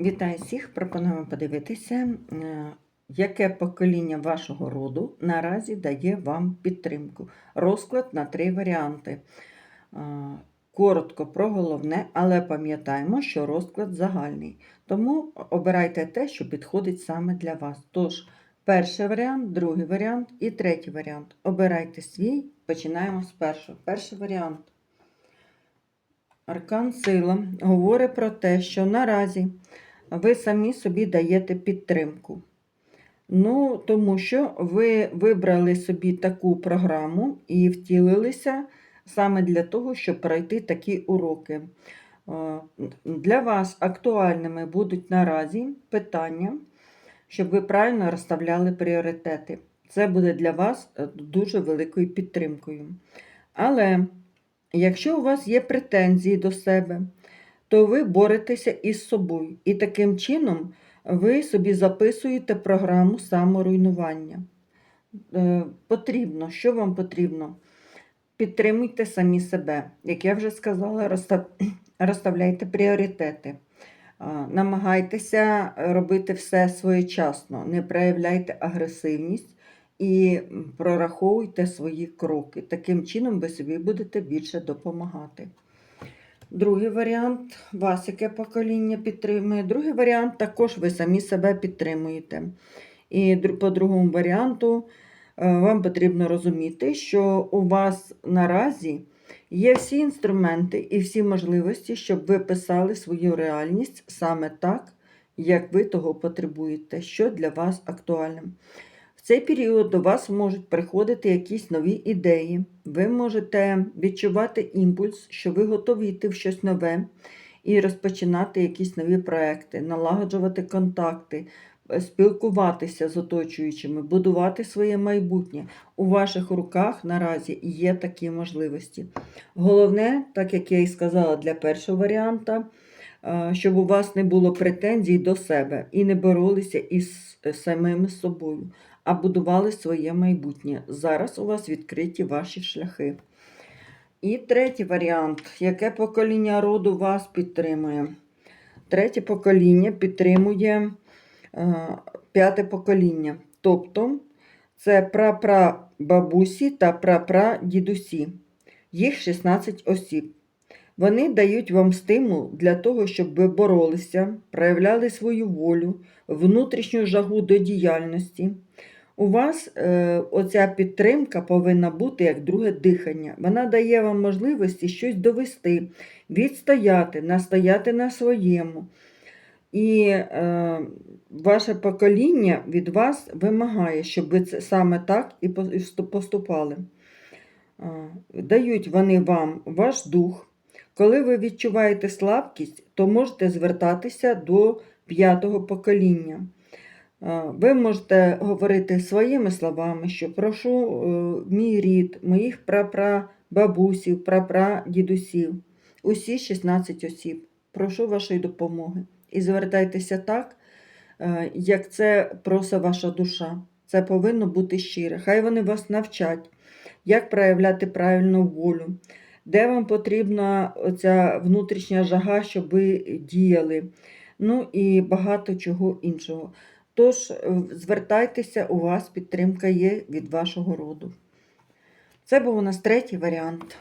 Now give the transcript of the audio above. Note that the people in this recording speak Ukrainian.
Вітаю всіх! Пропонуємо подивитися, е, яке покоління вашого роду наразі дає вам підтримку. Розклад на три варіанти. Е, Коротко про головне, але пам'ятаємо, що розклад загальний. Тому обирайте те, що підходить саме для вас. Тож, перший варіант, другий варіант і третій варіант. Обирайте свій. Починаємо з першого. Перший варіант. Аркан сила говорить про те, що наразі ви самі собі даєте підтримку. Ну, тому що ви вибрали собі таку програму і втілилися саме для того, щоб пройти такі уроки. Е, Для вас актуальними будуть наразі питання, щоб ви правильно розставляли пріоритети. Це буде для вас е, дуже великою підтримкою. Але якщо у вас є претензії до себе, то ви боретеся із собою. І таким чином ви собі записуєте програму саморуйнування. Е, Потрібно, що вам потрібно? Підтримуйте самі себе. Як я вже сказала, розставляйте пріоритети. Намагайтеся робити все своєчасно, не проявляйте агресивність і прораховуйте свої кроки. Таким чином ви собі будете більше допомагати. Другий варіант вас яке покоління підтримує. Другий варіант також ви самі себе підтримуєте. І по другому варіанту е, вам потрібно розуміти, що у вас наразі є всі інструменти і всі можливості, щоб ви писали свою реальність саме так, як ви того потребуєте, що для вас актуальним. Цей період до вас можуть приходити якісь нові ідеї. Ви можете відчувати імпульс, що ви готові йти в щось нове і розпочинати якісь нові проекти, налагоджувати контакти, е, спілкуватися з оточуючими, будувати своє майбутнє. У ваших руках наразі є такі можливості. Головне, так як я і сказала для першого варіанта, е, щоб у вас не було претензій до себе і не боролися із е, самим собою а будували своє майбутнє. Зараз у вас відкриті ваші шляхи. І третій варіант. Яке покоління роду вас підтримує? Третє покоління підтримує е, п'яте покоління. Тобто це прапрабабусі та прапрадідусі. Їх 16 осіб. Вони дають вам стимул для того, щоб ви боролися, проявляли свою волю, внутрішню жагу до діяльності. У вас е, оця підтримка повинна бути як друге дихання. Вона дає вам можливості щось довести, відстояти, настояти на своєму. І е, ваше покоління від вас вимагає, щоб ви це саме так і поступали. Е, дають вони вам ваш дух. Коли ви відчуваєте слабкість, то можете звертатися до п'ятого покоління. Е, Ви можете говорити своїми словами, що прошу е, мій рід, моїх прапрабабусів, прапрадідусів, усі 16 осіб, прошу вашої допомоги. І звертайтеся так, е, як це просить ваша душа. Це повинно бути щире. Хай вони вас навчать, як проявляти правильну волю, де вам потрібна оця внутрішня жага, щоб ви діяли. Ну і багато чого іншого. Тож е, звертайтеся, у вас підтримка є від вашого роду. Це був у нас третій варіант.